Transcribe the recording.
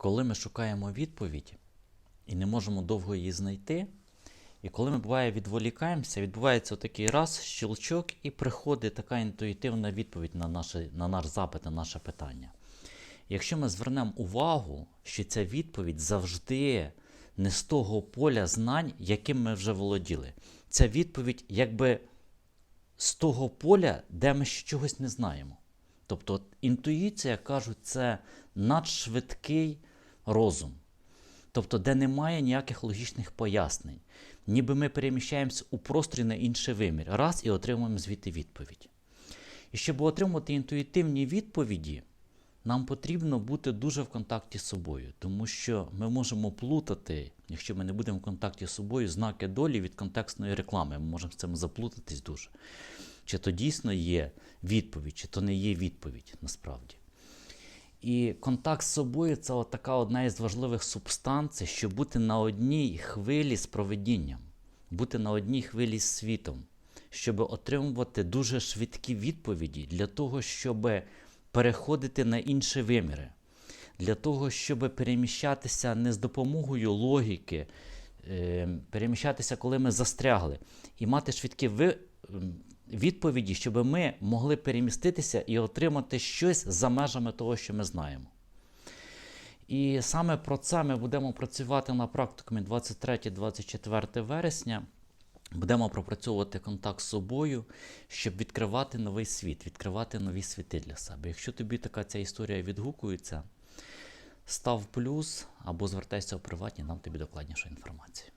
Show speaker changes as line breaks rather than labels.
коли ми шукаємо відповідь і не можемо довго її знайти, і коли ми буває відволікаємося, відбувається такий раз, щелчок, і приходить така інтуїтивна відповідь на, наше, на наш запит, на наше питання. Якщо ми звернемо увагу, що ця відповідь завжди не з того поля знань, яким ми вже володіли. Ця відповідь якби з того поля, де ми ще чогось не знаємо. Тобто інтуїція, кажуть, це надшвидкий розум. Тобто, де немає ніяких логічних пояснень. Ніби ми переміщаємося у просторі на інший вимір, раз і отримуємо звідти відповідь. І щоб отримати інтуїтивні відповіді, нам потрібно бути дуже в контакті з собою, тому що ми можемо плутати, якщо ми не будемо в контакті з собою, знаки долі від контекстної реклами. Ми можемо з цим заплутатись дуже. Чи то дійсно є відповідь, чи то не є відповідь насправді. І контакт з собою це от така одна із важливих субстанцій, щоб бути на одній хвилі з проведінням, бути на одній хвилі з світом, щоб отримувати дуже швидкі відповіді для того, щоб переходити на інші виміри, для того, щоб переміщатися не з допомогою логіки, е, переміщатися, коли ми застрягли, і мати швидкі ви, відповіді, щоб ми могли переміститися і отримати щось за межами того, що ми знаємо. І саме про це ми будемо працювати на практикумі 23-24 вересня. Будемо пропрацьовувати контакт з собою, щоб відкривати новий світ, відкривати нові світи для себе. Якщо тобі така ця історія відгукується, став плюс або звертайся у приватні, нам тобі докладнішу інформацію.